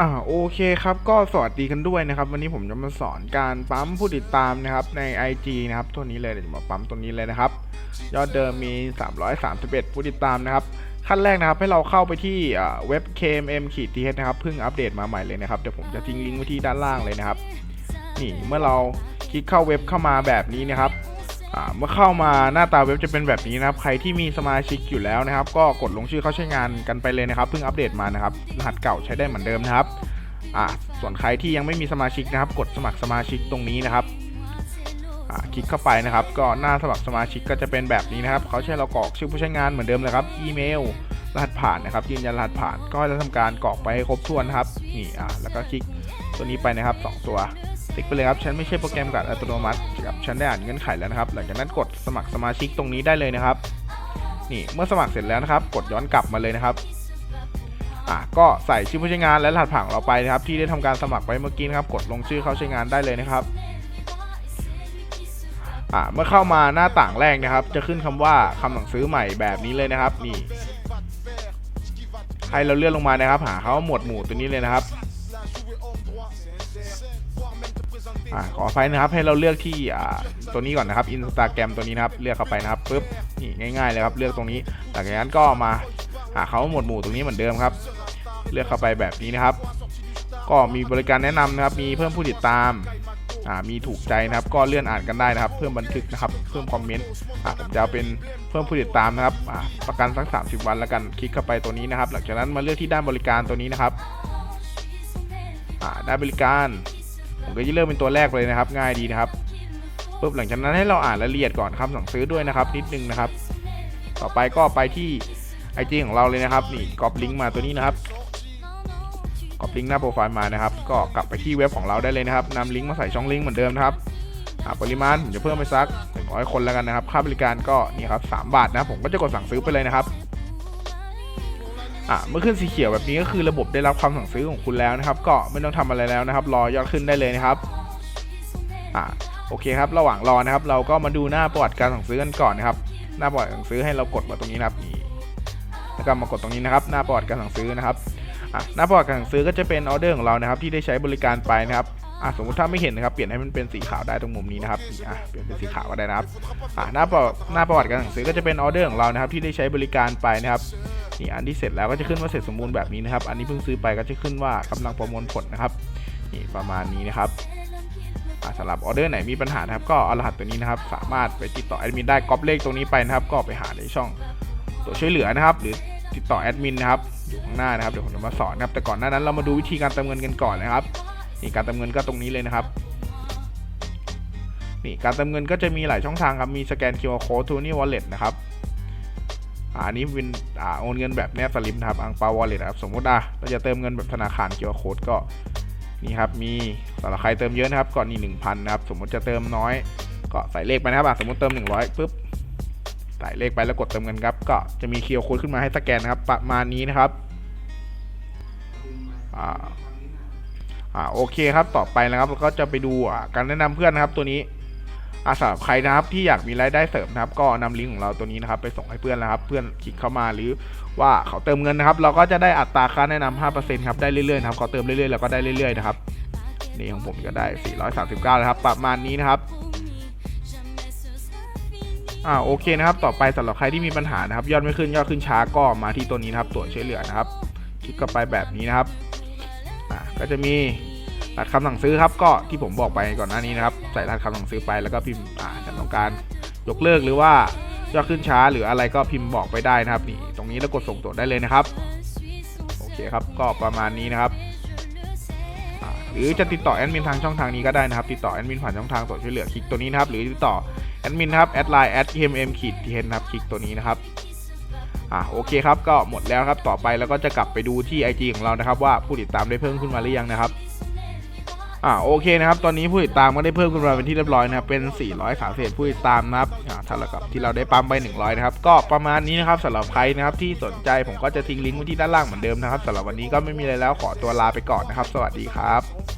อ่าโอเคครับก็สวัสดีกันด้วยนะครับ วันนี้ผมจะมาสอนการปั๊มผู้ติดตามนะครับใน IG นะครับตัวนี้เลยเดี๋ยวมาปั๊มตัวนี้เลยนะครับ ยอดเดิมมี 331 ผู้ติดตามนะครับ ขั้นแรกนะครับให้เราเข้าไปที่เว็บ KMM ขีดทีนะครับเพิ่งอัปเดตมาใหม่เลยนะครับเดี๋ยวผมจะทิ้งลิงก์ไว้ที่ด้านล่างเลยนะครับนี่เมื่อเราคลิกเข้าเว็บเข้ามาแบบนี้นะครับ เมื่อเข้ามาหน้าตาเว็บจะเป็นแบบนี้นะครับ ใครที่มีสมาชิกอยู่แล้วนะครับ ก็กดลงชื่อเข้าใช้งานกันไปเลยนะครับเพิ่งอัปเดตมานะครับรหัสเก่าใช้ได้เหมือนเดิมนะครับอ่าส่วนใครที่ยังไม่มีสมาชิกนะครับ กดสมัครสมาชิกตรงนี้นะครับอ่าคลิกเข้าไปนะครับ ก็หน้าสมัครสมาชิกก็จะเป็นแบบนี้นะครับเขาใช้เรากรอกชื่อผู้ใช้งานเหมือนเดิมเลยครับอีเมลรหัสผ่านนะครับ ยืนยันรหัสผ่านก็จะทำการกรอกไปให้ครบถ้วนนะครับนี่อ่าแล้วก็คลิกตัวนี้ไปนะครับสองตัว ติ๊กไปเลยครับ ฉันไม่ใช่โปรแกรมกดอัตโนมัติครับฉันได้อ่านเงื่อนไขแล้วนะครับ หลังจากนั้นกดสมัครสมาชิกตรงนี้ได้เลยนะครับ นี่เมื่อสมัครเสร็จแล้วนะครับ กดย้อนกลับมาเลยนะครับ อะก็ใส่ชื่อผู้ใช้งานและรหัสผ่านเราไปนะครับ ที่ได้ทำการสมัครไว้เมื่อกี้นะครับ กดลงชื่อเข้าใช้งานได้เลยนะครับอะเมื่อเข้ามาหน้าต่างแรกนะครับ จะขึ้นคำว่าคำสั่งซื้อใหม่แบบนี้เลยนะครับ นี่ให้เราเลื่อนลงมานะครับ หาเขาหมวดหมู่ตัวนี้เลยนะครับ อ่าขออภัยนะครับให้เราเลือกที่อ่าตัวนี้ก่อนนะครับอินสตาแกรมตัวนี้นะครับเลือกเข้าไปนะครับปุ๊บนี่ง่ายๆเลยครับเลือกตรงนี้หลังจากนั้นก็มาหาเขาหมวดหมู่ตรงนี้เหมือนเดิมครับ เลือกเข้าไปแบบนี้นะครับ ก็มีบริการแนะนำนะครับ มีเพิ่มผู้ติดตามอ่ามีถูกใจนะครับ ก็เลื่อนอ่านกันได้นะครับ เพิ่มบันทึกนะครับ เพิ่มคอมเมนต์อ่าผมจะเอาเป็นเพิ่มผู้ติดตามนะครับอ่าประกันสัก 30 วันแล้วกันคลิกเข้าไปตัวนี้นะครับ หลังจากนั้นมาเลือกที่ด้านบริการตัวนี้นะครับอ่าด้านบริการ ผมก็จะเริ่มเป็นตัวแรกเลยนะครับ ง่ายดีนะครับปุ๊บหลังจากนั้นให้เราอ่านรายละเอียดก่อนครับสั่งซื้อด้วยนะครับ นิดนึงนะครับ ต่อไปก็ไปที่ IG ของเราเลยนะครับนี่ก๊อปลิงก์มาตัวนี้นะครับก๊อปลิงก์หน้าโปรไฟล์มานะครับ ก็กลับไปที่เว็บของเราได้เลยนะครับนำลิงก์มาใส่ช่องลิงก์เหมือนเดิมนะครับอ่าปริมาณผมจะเพิ่มไปสัก100คนแล้วกันนะครับ ค่าบริการก็นี่ครับ3บาทนะผมก็จะกดสั่งซื้อไปเลยนะครับ อ่าเมื่อขึ้นสีเขียวแบบนี้ก็คือระบบได้รับความสั่งซื้อของคุณแล้วนะครับ ก็ไม่ต้องทำอะไรแล้วนะครับ รอยอดขึ้นได้เลยนะครับอ่าโอเคครับ ระหว่างรอนะครับ เราก็มาดูหน้าประวัติการสั่งซื้อกันก่อนนะครับ หน้าประวัติสั่งซื้อให้เรากดมาตรงนี้นะครับนี่แล้วก็มากดตรงนี้นะครับ หน้าประวัติการสั่งซื้อนะครับหน้าประวัติการสั่งซื้อก็จะเป็นออเดอร์ของเรานะครับ ที่ได้ใช้บริการไปนะครับ อะสมมติถ้าไม่เห็นนะครับเปลี่ยนให้มันเป็นสีขาวได้ตรงมุมนี้นะครับนี่อะเปลี่ยนเป็นสีขาวก็ได้นะครับอะหน้าประหน้าประวัติการสั่งซื้อก็จะเป็นออเดอร์ของเรานะครับที่ได้ใช้บริการไปนะครับนี่อันที่เสร็จแล้วก็จะขึ้นว่าเสร็จสมบูรณ์แบบนี้นะครับ อันนี้เพิ่งซื้อไปก็จะขึ้นว่ากำลังประมวลผลนะครับนี่ประมาณนี้นะครับอ่าสำหรับออเดอร์ไหนมีปัญหานะครับก็เอารหัสตัวนี้นะครับ สามารถไปติดต่อแอดมินได้ก๊อปเลขตรงนี้ไปนะครับ ก็ไปหาในช่องตัวช่วยเหลือนะครับ หรือติดต่อแอดมินนะครับอยู่ข้างหน้านะครับเดี๋ยวผมจะมาสอนนะครับแต่ก่อนหน้านั้นเรามาดูวิธีการเติมเงินกันก่อนนะครับ นี่การเติมเงินก็ตรงนี้เลยนะครับนี่การเติมเงินก็จะมีหลายช่องทางครับ มีสแกน QR Code ทูนี่ Wallet นะครับอันนี้เป็นอ่าโอนเงินแบบแนบสลิปนะครับอังเปาวอลเล็ตครับ สมมติอะเราจะเติมเงินแบบธนาคารเกียวโค้ดก็นี่ครับ มีสำหรับใครเติมเยอะนะครับ ก็นี่หนึ่งพันนะครับ สมมติจะเติมน้อย ก็ใส่เลขไปนะครับสมมติเติม 100ปุ๊บ ใส่เลขไปแล้วกดเติมเงินครับ ก็จะมีเคียวโค้ดขึ้นมาให้สแกนนะครับ ประมาณนี้นะครับอ่า อ่าโอเคครับต่อไปนะครับเราก็จะไปดูการแนะนำเพื่อนนะครับ ตัวนี้อาสำหรับใครนะครับที่อยากมีรายได้เสริมนะครับ ก็นำลิงก์ของเราตัวนี้นะครับ ไปส่งให้เพื่อนนะครับ เพื่อนคลิกเข้ามาหรือว่าเขาเติมเงินนะครับ เราก็จะได้อัตราค่าแนะนำ5%ครับได้เรื่อยๆครับเขาเติมเรื่อยๆเราก็ได้เรื่อยๆนะครับนี่ของผมก็ได้ 439นะครับ ประมาณนี้นะครับอ่าโอเคนะครับต่อไปสำหรับใครที่มีปัญหานะครับยอดไม่ขึ้นยอดขึ้นช้าก็มาที่ตัวนี้นะครับตรวช่วยเหลือนะครับ คลิกเข้าไปแบบนี้นะครับ ก็จะมีรหัสคำสั่งซื้อครับ ก็ที่ผมบอกไปก่อนหน้านี้นะครับ ใส่รหัสคำสั่งซื้อไปแล้วก็พิมพ์อ่าจะต้องการยกเลิกหรือว่ายอดขึ้นช้าหรืออะไรก็พิมพ์บอกไปได้นะครับนี่ตรงนี้แล้วกดส่งตรวจได้เลยนะครับโอเคครับก็ประมาณนี้นะครับหรือจะติดต่อแอดมินทางช่องทางนี้ก็ได้นะครับติดต่อแอดมินผ่านช่องทางตรวช่วยเหลือคลิกตัวนี้นะครับหรือติดต่อแอดมินครับแอดไลน์แอด tmm ขีดเทนนครับคลิกตัวนี้นะครับ อ่าโอเคครับก็หมดแล้วครับต่อไปแล้วก็จะกลับไปดูที่ IG ของเรานะครับว่าผู้ติดตามได้เพิ่มขึ้นมาหรือยังนะครับอ่าโอเคนะครับ ตอนนี้ผู้ติดตามก็ได้เพิ่มขึ้นมาเป็นที่เรียบร้อยนะครับเป็น430ผู้ติดตามนะครับอ่าเท่ากับที่เราได้ปั๊มไป 100 นะครับ ก็ประมาณนี้นะครับสำหรับใครนะครับที่สนใจผมก็จะทิ้งลิงก์ไว้ที่ด้านล่างเหมือนเดิมนะครับสำหรับวันนี้ก็ไม่มีอะไรแล้วขอตัวลาไปก่อนนะครับ สวัสดีครับ